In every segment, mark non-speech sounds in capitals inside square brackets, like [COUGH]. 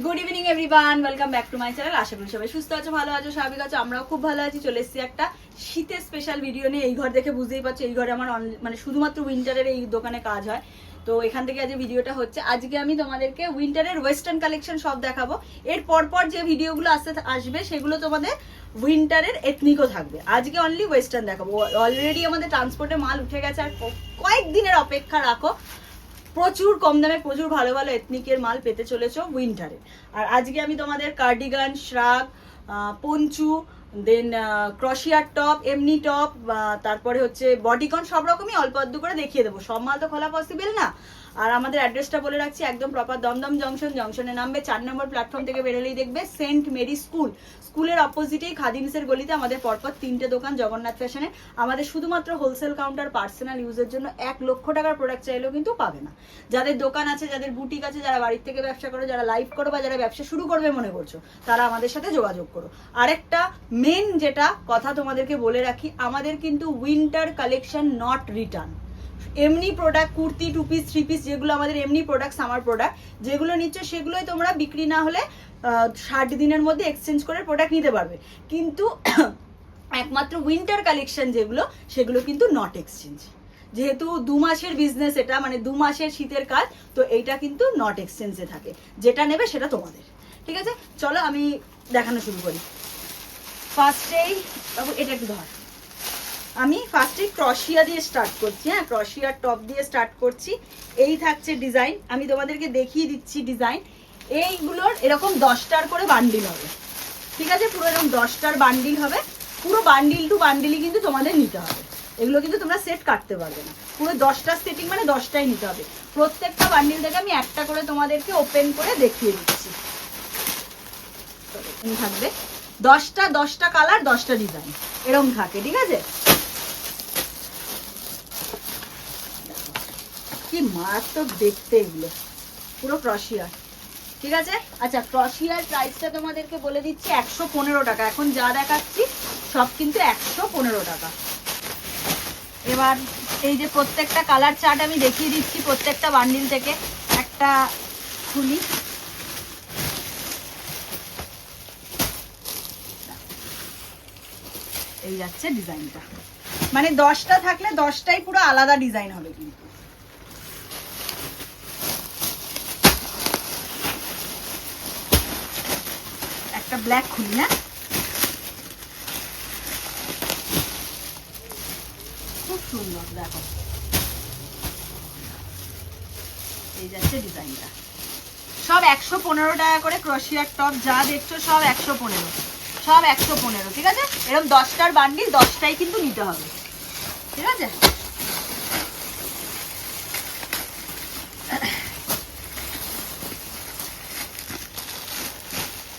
Good evening everyone welcome back to my channel আশা করি সবাই সুস্থ আছো, ভালো আছো, স্বাভাবিক আছো, আমরাও খুব ভালো আছি। চলে এসেছি একটা শীতের স্পেশাল ভিডিও নিয়ে। এই ঘর দেখে বুঝতেই পারছ, এই ঘরে আমার মানে শুধুমাত্র উইন্টারের এই দোকানে কাজ হয়। তো এখান থেকে আজ ভিডিওটা হচ্ছে। আজকে আমি তোমাদেরকে উইন্টারের ওয়েস্টার্ন কালেকশন সব দেখাবো। এর পরপর যে ভিডিওগুলো আসতে আসবে, সেগুলো তোমাদের উইন্টারের এথনিকও থাকবে। আজকে অনলি ওয়েস্টার্ন দেখাবো। অলরেডি আমাদের ট্রান্সপোর্টে মাল উঠে গেছে। আর কয়েকদিনের অপেক্ষা রাখো। প্রচুর কম দামে প্রচুর ভালো ভালো এথনিকের মাল পেতে চলেছ উইন্টারে আর আজকে আমি তোমাদের cardigan shrug poncho then crochet top এমনি টপ তারপরে হচ্ছে বডিকন সব রকমই অল্প অল্প করে দেখিয়ে দেবো। সব মাল তো খোলা পসিবল না। আর আমাদের অ্যাড্রেসটা বলে রাখছি, একদম প্রপার দমদম জংশন জংশনে নামবে, চার নম্বর প্ল্যাটফর্ম থেকে বেরোলেই দেখবে সেন্ট মেরি স্কুল স্কুলের অপোজিটেই খাদিমসের গলিতে আমাদের পরপর তিনটে দোকান জগন্নাথ ফ্যাশনে আমাদের শুধুমাত্র হোলসেল কাউন্টার পার্সোনাল ইউজের জন্য এক লক্ষ টাকার প্রোডাক্ট চাইলেও কিন্তু পাবে না। যাদের দোকান আছে, যাদের বুটিক আছে, যারা বাড়ির থেকে ব্যবসা করো, যারা লাইভ করো বা যারা ব্যবসা শুরু করবে মনে করছ, তারা আমাদের সাথে যোগাযোগ করো। আরেকটা মেন যেটা কথা তোমাদেরকে বলে রাখি, আমাদের কিন্তু উইন্টার কালেকশন নট রিটার্ন এমনি product kurti two piece three piece যেগুলো আমাদের এমনি প্রোডাক্ট সামার প্রোডাক্ট যেগুলো নিচ্ছ সেগুলোই তোমরা বিক্রি না হলে ষাট দিনের মধ্যে এক্সচেঞ্জ করে প্রোডাক্ট নিতে পারবে। কিন্তু [COUGHS] একমাত্র উইন্টার কালেকশন যেগুলো, সেগুলো কিন্তু নট এক্সচেঞ্জ যেহেতু দু মাসের বিজনেস এটা মানে দু মাসের শীতের কাজ, তো এইটা কিন্তু নট এক্সচেঞ্জে থাকে। যেটা নেবে সেটা তোমাদের। ঠিক আছে? চলো আমি দেখানো শুরু করি। ফার্স্টেই এটা একটু ধর। আমি ফার্স্টে ক্রশিয়া দিয়ে স্টার্ট করছি হ্যাঁ? ক্রশিয়ার টপ দিয়ে স্টার্ট করছি। এই থাকছে ডিজাইন আমি তোমাদেরকে দেখিয়ে দিচ্ছি ডিজাইন এইগুলোর এরকম দশটার করে বান্ডিল হবে। ঠিক আছে? পুরো এরকম দশটার বান্ডিল হবে। পুরো বান্ডিল টু বান্ডিলই কিন্তু তোমাদের নিতে হবে। এগুলো কিন্তু তোমরা সেট কাটতে পারবে না। পুরো দশটা সেটিং মানে দশটাই নিতে হবে। প্রত্যেকটা বান্ডিল থেকে আমি একটা করে তোমাদেরকে ওপেন করে দেখিয়ে দিচ্ছি। থাকবে। দশটা দশটা কালার দশটা ডিজাইন এরকম থাকে, ঠিক আছে? কি মারাত্মক দেখতে এগুলো। পুরো ক্রশিয়ার ঠিক আছে? আচ্ছা ক্রশিয়ার প্রাইসটা তোমাদেরকে বলে দিচ্ছি একশো পনেরো টাকা। এখন যা দেখাচ্ছি, সব কিন্তু একশো পনেরো টাকা। এবার এই যে প্রত্যেকটা কালার চার্ট আমি দেখিয়ে দিচ্ছি প্রত্যেকটা বান্ডিল থেকে। একটা খুলি। এই যাচ্ছে ডিজাইনটা মানে দশটা থাকলে দশটাই পুরো আলাদা ডিজাইন হবে কিন্তু একটা ব্ল্যাক খুলি না খুব সুন্দর দেখো। এই যাচ্ছে ডিজাইনটা। সব একশো পনেরো টাকা করে ক্রোশিয়ার টপ, যা দেখছ সব একশো পনেরো। সব একশো পনেরো, ঠিক আছে? এরকম দশটার বান্ডিল, দশটাই কিন্তু নিতে হবে। ঠিক আছে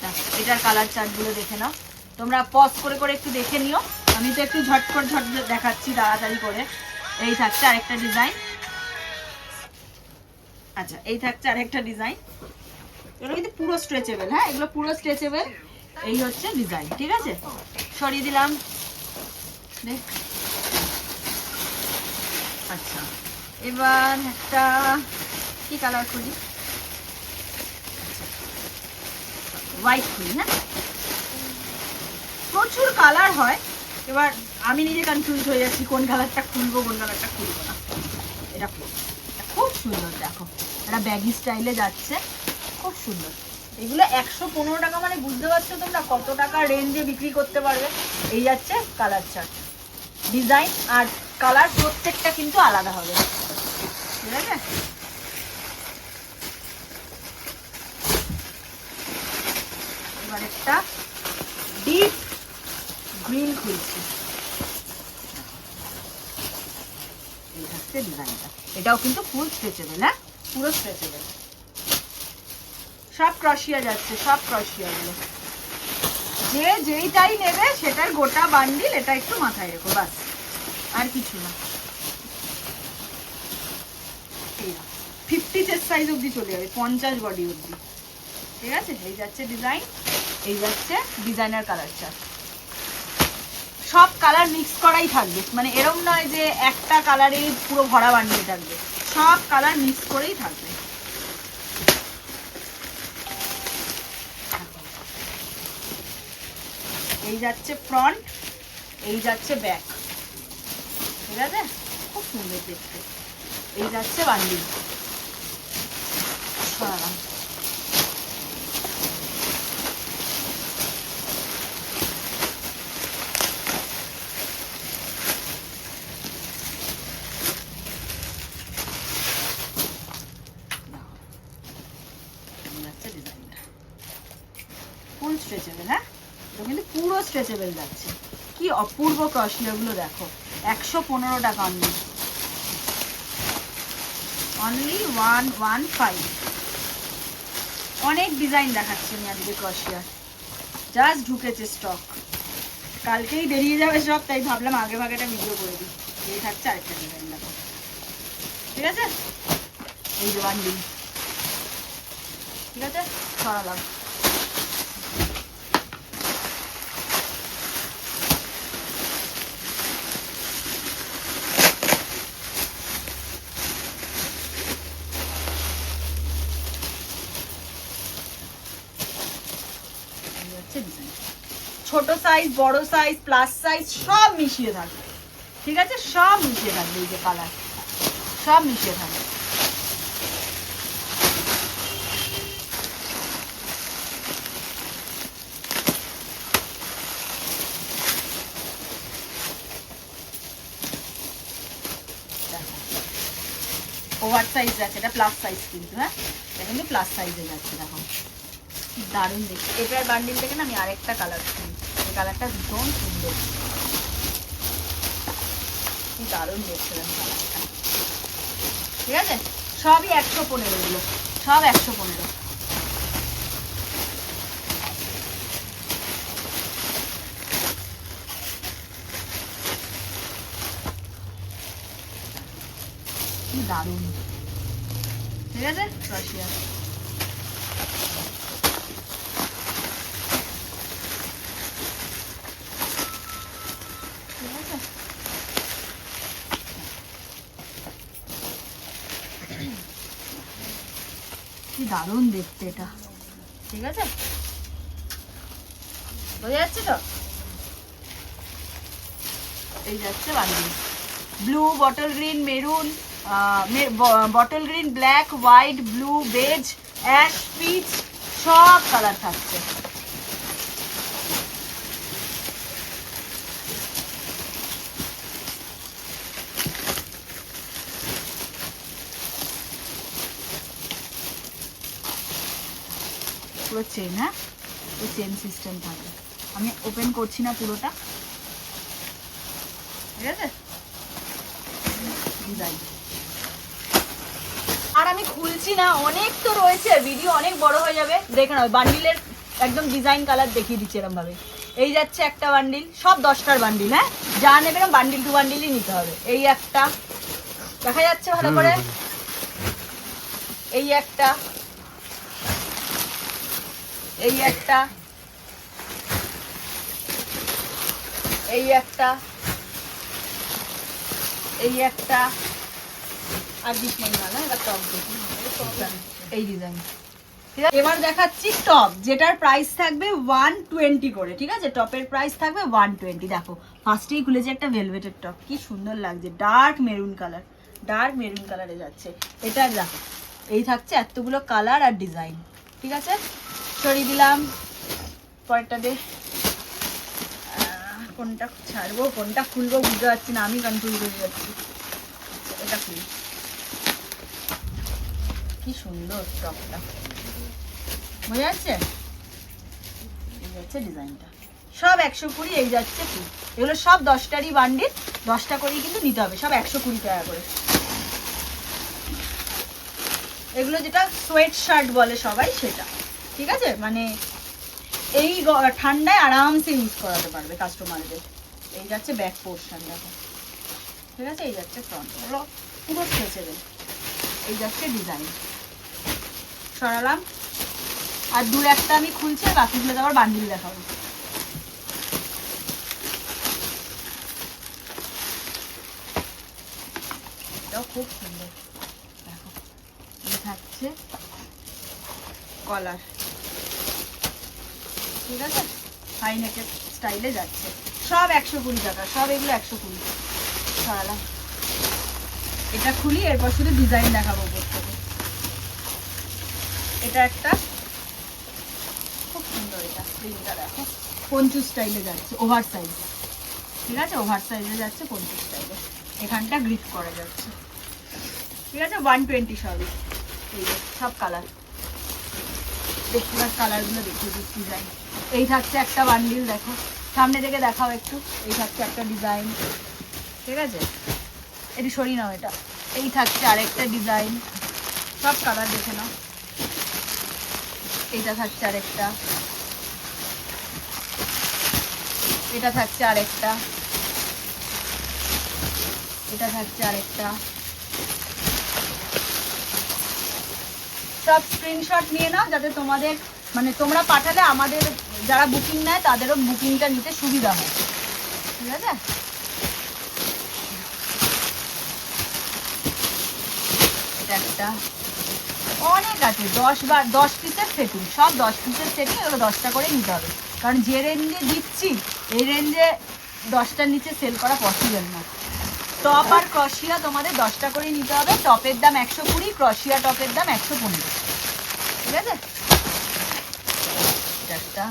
দেখো, এটার কালার চার্টগুলো দেখে নাও। তোমরা পজ করে করে একটু দেখে নিও। আমি তো একটু ঝটপট ঝট দেখাচ্ছি তাড়াতাড়ি করে। এই থাকছে আরেকটা ডিজাইন আচ্ছা এই থাকছে আরেকটা ডিজাইন এগুলো কিন্তু পুরো স্ট্রেচেবল হ্যাঁ? এগুলো পুরো স্ট্রেচেবল এই হচ্ছে ডিজাইন ঠিক আছে? সরিয়ে দিলাম। দেখ। আচ্ছা এবার একটা কি কালার খুলি? হোয়াইট খুলি হ্যাঁ? প্রচুর কালার হয়। এবার আমি নিজে কনফিউজ হয়ে যাচ্ছি, কোন কালারটা খুলবো, কোন কালারটা খুলবো না। এটা খুব সুন্দর, দেখো। এটা ব্যাগি স্টাইলে যাচ্ছে। খুব সুন্দর। এগুলো একশো পনেরো টাকা মানে বুঝতে পারছ তোমরা কত টাকা রেঞ্জে বিক্রি করতে পারবে? এই যাচ্ছে কালার চার্ট ডিজাইন আর কালার প্রত্যেকটা কিন্তু আলাদা হবে। ঠিক আছে? এবার ডিপ গ্রিন খুলছি। এটাও কিন্তু ফুল স্ট্রেচেবল হ্যাঁ? পুরো স্ট্রেচেবল সব ক্রশিয়া যাচ্ছে, সব যে যেইটাই নেবে, সেটার গোটা বান্ডিল এটা একটু মাথায় রেখো, বাস। আর কিছু না। ফিফটি সাইজ অবধি চলে যাবে, পঞ্চাশ বডি ঠিক আছে? এই যাচ্ছে ডিজাইন এই যাচ্ছে ডিজাইনার কালারটা সব কালার মিক্স করাই থাকবে। মানে এরম নয় যে একটা কালারে পুরো ভরা বানিয়ে থাকবে। সব কালার মিক্স করেই থাকবে। এই যাচ্ছে ফ্রন্ট এই যাচ্ছে ব্যাক ঠিক আছে? খুব সুন্দর দেখতে। এই যাচ্ছে বান্ডিল। হ্যাঁ। স্ট্রেচেবল যাচ্ছে কি অপূর্ব ক্রশিয়াগুলো দেখো। একশো পনেরো টাকা only only one one five অনেক ডিজাইন দেখাচ্ছে আমি আজকে ক্রশিয়ার জাস্ট ঢুকেছে স্টক কালকেই বেরিয়ে যাবে সব তাই ভাবলাম আগে ভাগে একটা ভিডিও করে দিই। এই থাকছে আরেকটা ডিজাইন দেখো। ঠিক আছে? এই যে ওয়ান দিন ঠিক আছে? সরালাম এই হচ্ছে design। ছোট সাইজ বড় সাইজ প্লাস সাইজ সব মিশিয়ে থাকবে। ঠিক আছে? সব মিশিয়ে থাকবে এই যে কালার সব মিশিয়ে থাকবে। ওভার সাইজ যাচ্ছে, এটা প্লাস সাইজ কিন্তু হ্যাঁ? এটা কিন্তু প্লাস সাইজে যাচ্ছে, দেখো। দারুণ দেখতে। এটার বান্ডিল থেকে না আমি আরেকটা কালার কিনি এই কালারটা ভীষণ সুন্দর। কি দারুণ দেখতে দেখো কালারটা। ঠিক আছে? সবই একশো পনেরো এগুলো। সব একশো পনেরো। দারুণ। ঠিক আছে? রাশিয়া দারুণ দেখতে এটা। ঠিক আছে? বোঝা যাচ্ছে তো? এই যাচ্ছে bundle blue bottle green maroon bottle green black white blue beige ash peach সব কালার থাকছে। পুরো চেন হ্যাঁ? পুরো চেন সিস্টেম থাকে। আমি ওপেন করছি না পুরোটা। ঠিক আছে? আর আমি খুলছি না অনেক তো রয়েছে। ভিডিও অনেক বড় হয়ে যাবে। দেখে নাও বান্ডিলের একদম ডিজাইন কালার দেখিয়ে দিচ্ছি এরকম ভাবে এই যাচ্ছে একটা বান্ডিল সব দশটার বান্ডিল হ্যাঁ? যা নেবে এরকম বান্ডিল টু বান্ডিলই নিতে হবে। এই একটা দেখা যাচ্ছে ভালো করে? এই একটা এই একটা। এই একটা। এই একটা। আর দিস নেই না এবার টপ এই ডিজাইন এবার দেখাচ্ছি টপ যেটার প্রাইস থাকবে ওয়ান টোয়েন্টি করে, ঠিক আছে? টপের প্রাইস থাকবে ওয়ান টোয়েন্টি দেখো ফার্স্টেই খুলেছে একটা ভেলভেটের টপ কি সুন্দর লাগছে। Dark maroon colour dark maroon কালারে যাচ্ছে। এটা দেখো, এই থাকছে এতগুলো কালার আর ডিজাইন ঠিক আছে? সরিয়ে দিলাম। পরেরটা দে। কোনটা ছাড়বো? কোনটা খুলবো বুঝতে পারছি না, আমি কনফিউজ হয়ে যাচ্ছি। এটা খুলি। কি সুন্দর টপটা বোঝা যাচ্ছে এই যাচ্ছে ডিজাইনটা। সব একশো কুড়ি, এই যাচ্ছে কি? এগুলো সব দশটারই বান্ডিল দশটা করেই কিন্তু নিতে হবে। সব একশো কুড়ি টাকা করে। এগুলো যেটা সোয়েট শার্ট বলে সবাই সেটা। ঠিক আছে? মানে এই ঠান্ডায় আরামসে ইউজ করাতে পারবে কাস্টমারদের এই যাচ্ছে ব্যাক পোর্শন দেখো। ঠিক আছে? এই যাচ্ছে ফ্রন্ট পুরো স্ট্রেচেবল এই যাচ্ছে ডিজাইন সরালাম। আর দু একটা আমি খুলছি বাকিগুলো তো আবার বান্ডিল দেখাবো। এটাও খুব সুন্দর। দেখো থাকছে কলার ঠিক আছে? হাই নেকের স্টাইলে যাচ্ছে। সব একশো কুড়ি টাকা, সব এগুলো একশো কুড়ি সরালাম এটা খুলি, এরপর শুধু ডিজাইন দেখাবো উপর থেকে। এটা একটা খুব সুন্দর এটা প্রিন্টটা দেখো। পঞ্চু স্টাইলে যাচ্ছে, ওভার সাইজ ঠিক আছে? ওভার সাইজে যাচ্ছে পঞ্চু স্টাইলে এখানটা গ্রিপ করা যাচ্ছে। ঠিক আছে? ওয়ান টোয়েন্টি সবই সব কালার বেশিরভাগ কালারগুলো দেখিয়ে দিচ্ছি ডিজাইন এই থাকছে একটা বান্ডিল দেখো। সামনে থেকে দেখাও একটু। এই থাকছে একটা ডিজাইন ঠিক আছে? এটি সরি নাও এটা। এই থাকছে আরেকটা ডিজাইন সব কালার দেখে নাও। এইটা থাকছে আরেকটা। এটা থাকছে আরেকটা। এটা থাকছে আরেকটা। সব স্ক্রিনশট নিয়ে নাও যাতে তোমাদের মানে তোমরা পাঠালে আমাদের যারা বুকিং নেয়, তাদেরও বুকিংটা নিতে সুবিধা হয়। ঠিক আছে? অনেক আছে, দশ বা, দশ পিসের সেটিং সব দশ পিসের সেটিং এগুলো দশটা করে নিতে হবে। কারণ যে রেঞ্জে দিচ্ছি, এই রেঞ্জে দশটার নিচে সেল করা পসিবল না। টপ আর ক্রশিয়া তোমাদের দশটা করে নিতে হবে টপের দাম একশো কুড়ি ক্রশিয়া টপের দাম একশো পনেরো। ঠিক আছে? একটা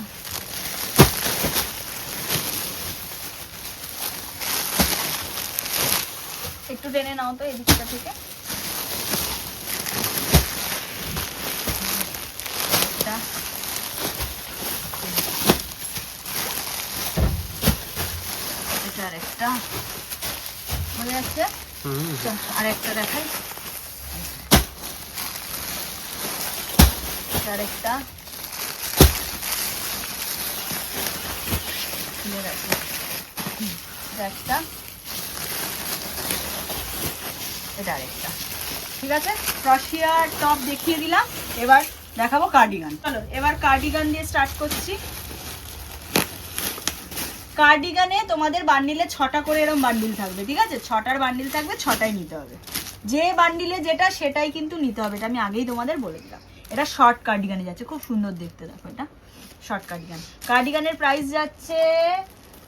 একটু টেনে নাও তো এদিকটা থেকে। একটা এটা আরেকটা। হয়ে যাচ্ছে? চল, আরেকটা দেখাই। রাখি। একটা। এটা আরেকটা। ঠিক আছে? ক্রশিয়ার টপ দেখিয়ে দিলাম। এবার দেখাবো কার্ডিগান চলো, এবার কার্ডিগান দিয়ে স্টার্ট করছি। কার্ডিগানে তোমাদের বান্ডিলে ছটা করে এরকম বান্ডিল থাকবে, ঠিক আছে? ছটার বান্ডিল থাকবে, ছটাই নিতে হবে। যে বান্ডিলে যেটা, সেটাই কিন্তু নিতে হবে। এটা আমি আগেই তোমাদের বলে দিলাম। এটা শর্ট কার্ডিগানে যাচ্ছে। খুব সুন্দর দেখতে দেখো এটা। শর্ট কার্ডিগান কার্ডিগানের প্রাইস যাচ্ছে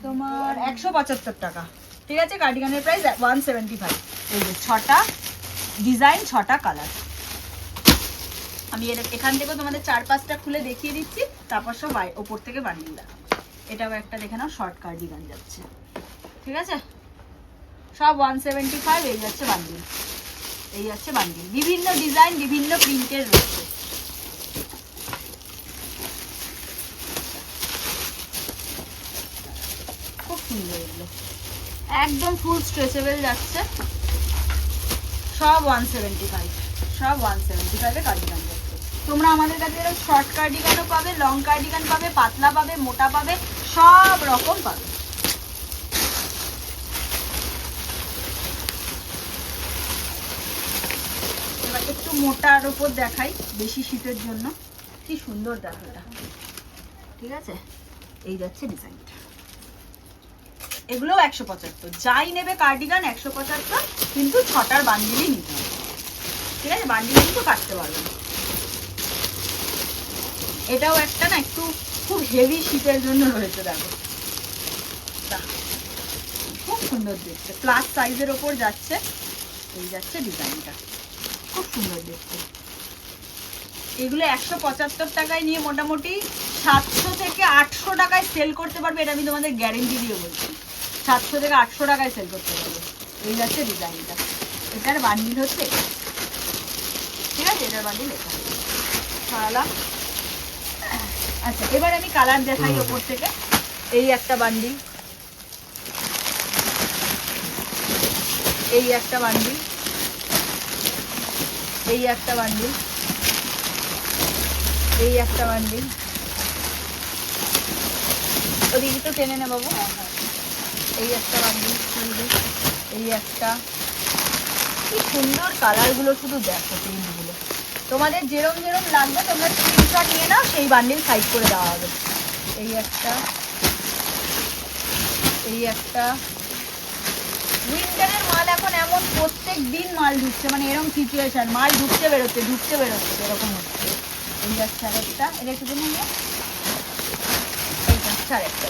তোমার একশো পঁচাত্তর টাকা। ঠিক আছে? কার্ডিগানের প্রাইস ওয়ান সেভেন্টি ফাইভ এই যে ছটা ডিজাইন ছটা কালার আমি এখান থেকে তোমাদের চার পাঁচটা খুলে দেখিয়ে দিচ্ছি, তারপর সব ওপর থেকে বান্ডিল দেখাবো। এটাও একটা দেখে নাও শর্ট কার্ডিগান যাচ্ছে। ঠিক আছে? সব ওয়ান সেভেন্টি ফাইভ এই যাচ্ছে বান্ডিল। এই যাচ্ছে বান্ডিল। বিভিন্ন ডিজাইন বিভিন্ন প্রিন্টের রয়েছে। খুব সুন্দর এগুলো। একদম ফুল স্ট্রেচেবল যাচ্ছে। সব ওয়ান সেভেন্টি ফাইভ সব ওয়ান সেভেন্টি ফাইভে কার্ডিগান তোমরা আমাদের কাছে এরকম শর্ট কার্ডিগানও পাবে লং কার্ডিগান পাবে, পাতলা পাবে, মোটা পাবে, সব রকম পাবে। এবার একটু মোটার ওপর দেখাই, বেশি শীতের জন্য। কি সুন্দর দেখো এটা। ঠিক আছে? এই যাচ্ছে ডিজাইনটা এগুলোও একশো পঁচাত্তর। যাই নেবে কার্ডিগান, একশো পঁচাত্তর, কিন্তু ছটার বান্ডিলই নিতে হবে। ঠিক আছে? বান্ডিল কিন্তু কাটতে পারবে না। এটাও একটা না একটু খুব হেভি শীতের জন্য রয়েছে, দেখো। খুব সুন্দর দেখতে। প্লাস সাইজের ওপর যাচ্ছে, এই যাচ্ছে ডিজাইনটা খুব সুন্দর দেখতে। এগুলো একশো পঁচাত্তর টাকায় নিয়ে মোটামুটি সাতশো থেকে আটশো টাকায় সেল করতে পারবে, এটা আমি তোমাদের গ্যারেন্টি দিয়ে বলছি। সাতশো থেকে আটশো টাকায় সেল করতে পারবে। এই যাচ্ছে ডিজাইনটা এটার বান্ডিল হচ্ছে ঠিক আছে? এটার বান্ডিল এটা সরালাম আচ্ছা এবার আমি কালার দেখাই ওপর থেকে। এই একটা বান্ডিল এই একটা বান্ডিল এই একটা বান্ডিল এই একটা বান্ডিল ওদিকে তো টেনে নে বাবু এই একটা বান্ডিল এই একটা। কি সুন্দর কালারগুলো শুধু দেখো প্রিন্টগুলো তোমাদের যেরম যেরম লাগবে তোমরা স্ক্রিনশট নিয়ে নাও, সেই বান্ডিল সাইড করে দেওয়া হবে। এই একটা। এই একটা। উইন্টারের মাল এখন এমন প্রত্যেক দিন মাল ঢুকছে মানে এরকম সিচুয়েশন মাল ঢুকতে বেরোচ্ছে ঢুকতে বেরোচ্ছে, এরকম হচ্ছে। এই আরেকটা। এটা একটু জন্য এই যাচ্ছে আরেকটা।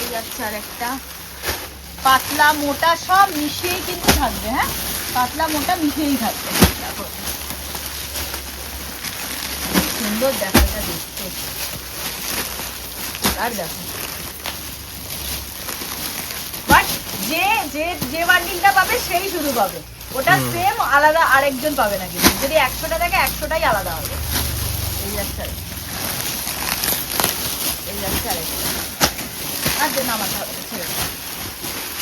এই যাচ্ছে আর একটা। পাতলা মোটা সব মিশিয়েই কিন্তু থাকবে হ্যাঁ? পাতলা মোটা মিশিয়েই থাকবে। দেখো। সুন্দর দেখো এটা দেখতে। আর দেখো। বাট যে যে যে বান্ডিলটা পাবে সেই শুধু পাবে। ওটা সেম আলাদা আরেকজন পাবে না কিন্তু। যদি একশোটা থাকে একশোটাই আলাদা হবে। এই যাচ্ছে একটা। যাচ্ছে আর আর যে নামাতে হবে ছেড়ে।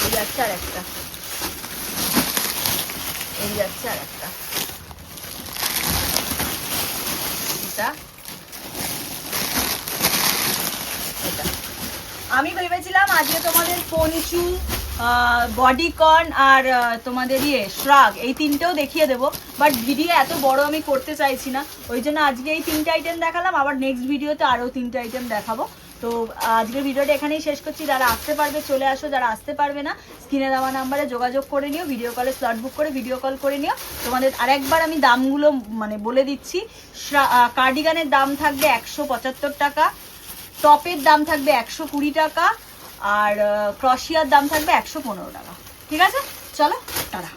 এই যাচ্ছে আর এই যাচ্ছে আর এটা। আমি ভেবেছিলাম আজকে তোমাদের পঞ্চু বডিকন আর তোমাদের ইয়ে শ্রাগ এই তিনটেও দেখিয়ে দেবো। বাট ভিডিও এত বড় আমি করতে চাইছি না। ওই জন্য আজকে এই তিনটে আইটেম দেখালাম, আবার নেক্সট ভিডিওতে আরও তিনটে আইটেম দেখাবো। তো আজকের ভিডিওটা এখানেই শেষ করছি। যারা আসতে পারবে, চলে আসো। যারা আসতে পারবে না, স্ক্রিনে দেওয়া নাম্বারে যোগাযোগ করে নিও ভিডিও কলে স্লট বুক করে ভিডিও কল করে নিও। তোমাদের আরেকবার আমি দামগুলো মানে বলে দিচ্ছি। কার্ডিগানের দাম থাকবে একশো পঁচাত্তর টাকা টপের দাম থাকবে একশো কুড়ি টাকা, আর ক্রশিয়ার দাম থাকবে একশো পনেরো টাকা। ঠিক আছে? চলো, টাটা।